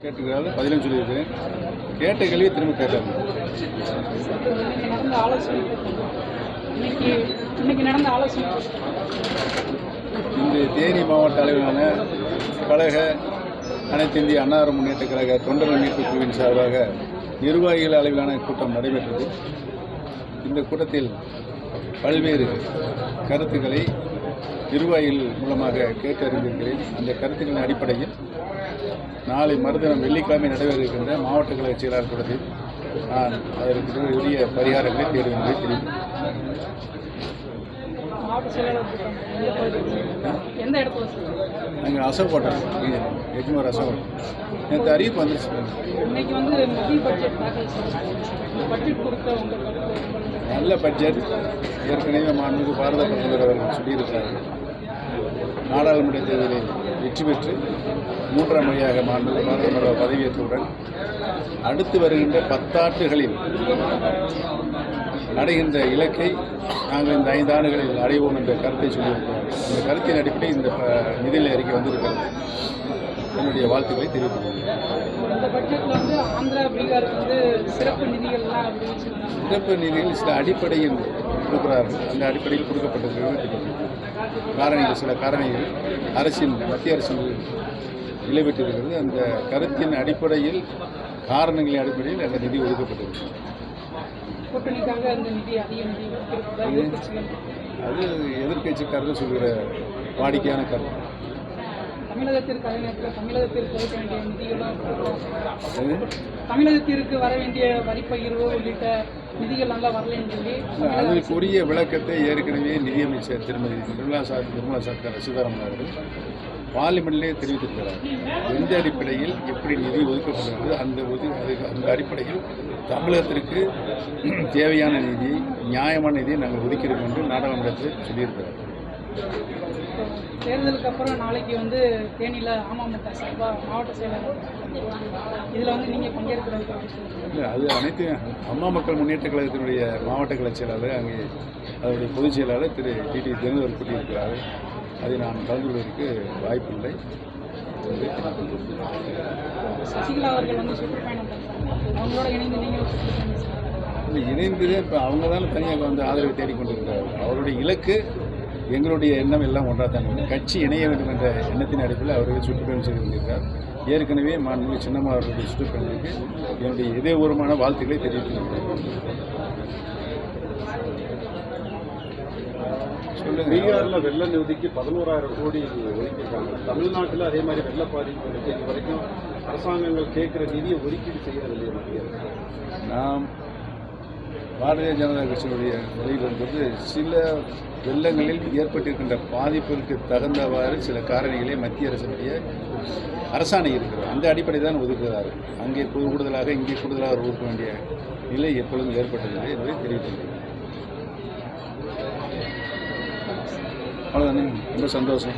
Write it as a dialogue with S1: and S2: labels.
S1: கேட்டுக்கிறாரு. பதிலும் சொல்லியிருக்கிறேன் கேட்ட கேள்வியை திரும்ப கேட்டாங்க இந்த தேனி மாவட்ட அளவிலான கழக அனைத்து இந்திய அன்னார முன்னேற்ற கழக தொண்டர் மீட்பு குழுவின் சார்பாக நிர்வாகிகள் அளவிலான கூட்டம் நடைபெற்றது. இந்த கூட்டத்தில் பல்வேறு கருத்துக்களை நிர்வாகிகள் மூலமாக கேட்டறிந்திருக்கிறேன் அந்த கருத்துக்களின் அடிப்படையில் நாளை மறுதினம் வெள்ளிக்கிழமை நடைபெற இருக்கின்ற மாவட்ட கழக செயலாளர் கூட்டத்தில் நான் அதற்கு உரிய பரிகாரங்களை
S2: கூட்டம் இடத்துல சார்
S1: அங்கே அசோக் ஹோட்டல். எஜ்மோர் அசோக் நேற்று அறிவிப்பு வந்துருச்சு நல்ல பட்ஜெட் ஏற்கனவே மாண்புமிகு பாரத பிரதமர் அவர்கள் சொல்லியிருக்கிறார்கள். நாடாளுமன்ற தேர்தலில் வெற்றி பெற்று மூன்றாம் மாண்புமிகு பாரத பிரதமர் பதவியேற்றவுடன் அடுத்து வருகின்ற பத்தாண்டுகளில் அடைகின்ற இலக்கை நாங்கள் இந்த ஐந்து ஆண்டுகளில் அடைவோம் என்ற கருத்தை சொல்லியிருக்கிறோம். அந்த கருத்தின் அடிப்படையில் இந்த நிதிநிலை அறிக்கை வந்திருக்கிறது. என்னுடைய வாழ்த்துக்களை
S2: இந்த வந்து சிறப்பு
S1: நிதிகள் சில அடிப்படையில் கொடுக்கிறார்கள். அந்த அடிப்படையில் கொடுக்கப்பட்டிருக்கிறது. காரணிகள் சில காரணிகள். அரசின் மத்திய அரசின் நிலைபெற்றிருக்கிறது. அந்த கருத்தின் அடிப்படையில் காரணங்களின் அடிப்படையில் அந்த நிதி ஒதுக்கப்பட்டிருக்கிறது. அது எதிர்க்கட்சிக்காரர்கள் சொல்கிற வாடிக்கையான கருத்து.
S2: தமிழகத்திற்கு அதே நேரத்தில் தமிழகத்திற்கு ஒதுக்க வேண்டிய நிதிகளும்
S1: அது
S2: தமிழகத்திற்கு வர வேண்டிய வரி பகிர்வு உள்ளிட்ட நிதிகள் நல்லா வரலைன்னு சொல்லி
S1: அதற்குரிய விளக்கத்தை ஏற்கனவே நிதியமைச்சர் திருமதி நிர்மலா சா நிர்மலா சர்க்கார் சீதாராமன் அவர்கள் பார்லிமெண்ட்லேயே தெரிவித்திருக்கிறார். எந்த அடிப்படையில் எப்படி நிதி ஒதுக்கப்படுகிறது அந்த ஒது அந்த அடிப்படையில் தமிழகத்திற்கு தேவையான நிதி நியாயமான நிதியை நாங்கள் ஒதுக்கிறோம் என்று நாடாளுமன்றத்தில் சொல்லியிருக்கிறார்.
S2: தேர்தலுக்கு அப்புறம் நாளைக்கு வந்து தேனியில் அமமுக சார்பாக மாவட்ட செயலாளர் இதில் வந்து நீங்கள்
S1: இல்லை அது அனைத்து அம்மா மக்கள் முன்னேற்ற கழகத்தினுடைய மாவட்ட கழக செயலாளர் அங்கே அதனுடைய பொதுச் செயலாளர் திரு டிடி தினகர் கூட்டியிருக்கிறார் அதை நான் கலந்து கொள்வதற்கு வாய்ப்பில்லை.
S2: சசிகலா அவர்கள் வந்து சுற்றுப்பயணம் அவங்களோட இணைந்து நீங்களும்
S1: இல்லை இணைந்ததே இப்போ அவங்க தானே தனியாக வந்து ஆதரவை தேடிக்கொண்டிருக்கிறார் அவருடைய இலக்கு எங்களுடைய எண்ணம் எல்லாம் ஒன்றாக தான். கட்சி இணைய வேண்டும் என்ற எண்ணத்தின் அடிப்படையில் அவர்கள் சுற்றுப்பயணம் செய்து கொண்டிருக்கிறார். ஏற்கனவே மாண்புமிகு சின்னம்மா அவர்களுடைய சுற்றுப்பயணத்துக்கு என்னுடைய இதயபூர்வமான வாழ்த்துக்களை சொல்லுங்க
S3: பீகார்ல வெள்ள நிதிக்கு பதினோராயிரம் கோடி ஒதுக்கியிருக்காங்க. தமிழ்நாட்டில் அதே மாதிரி வெள்ள பாதிப்பு இது வரைக்கும் அரசாங்கங்கள் கேட்குற நிதியை ஒதுக்கீடு செய்யறது இல்லையா? மத்திய அரசு
S1: நாம் பாரதிய ஜனதா கட்சியினுடைய நிலையில் என்பது சில வெள்ளங்களில் ஏற்பட்டிருக்கின்ற பாதிப்பிற்கு தகுந்தவாறு சில காரணிகளை மத்திய அரசினுடைய அரசாணை இருக்கிறது. அந்த அடிப்படை தான் ஒதுக்குகிறார் அங்கே கூடுதலாக இங்கே கூடுதலாக ஒதுக்க வேண்டிய நிலை எப்பொழுதும் ஏற்பட்டதில்லை என்பதை தெரிவித்துள்ளேன் அவ்வளோதானே ரொம்ப சந்தோஷம்.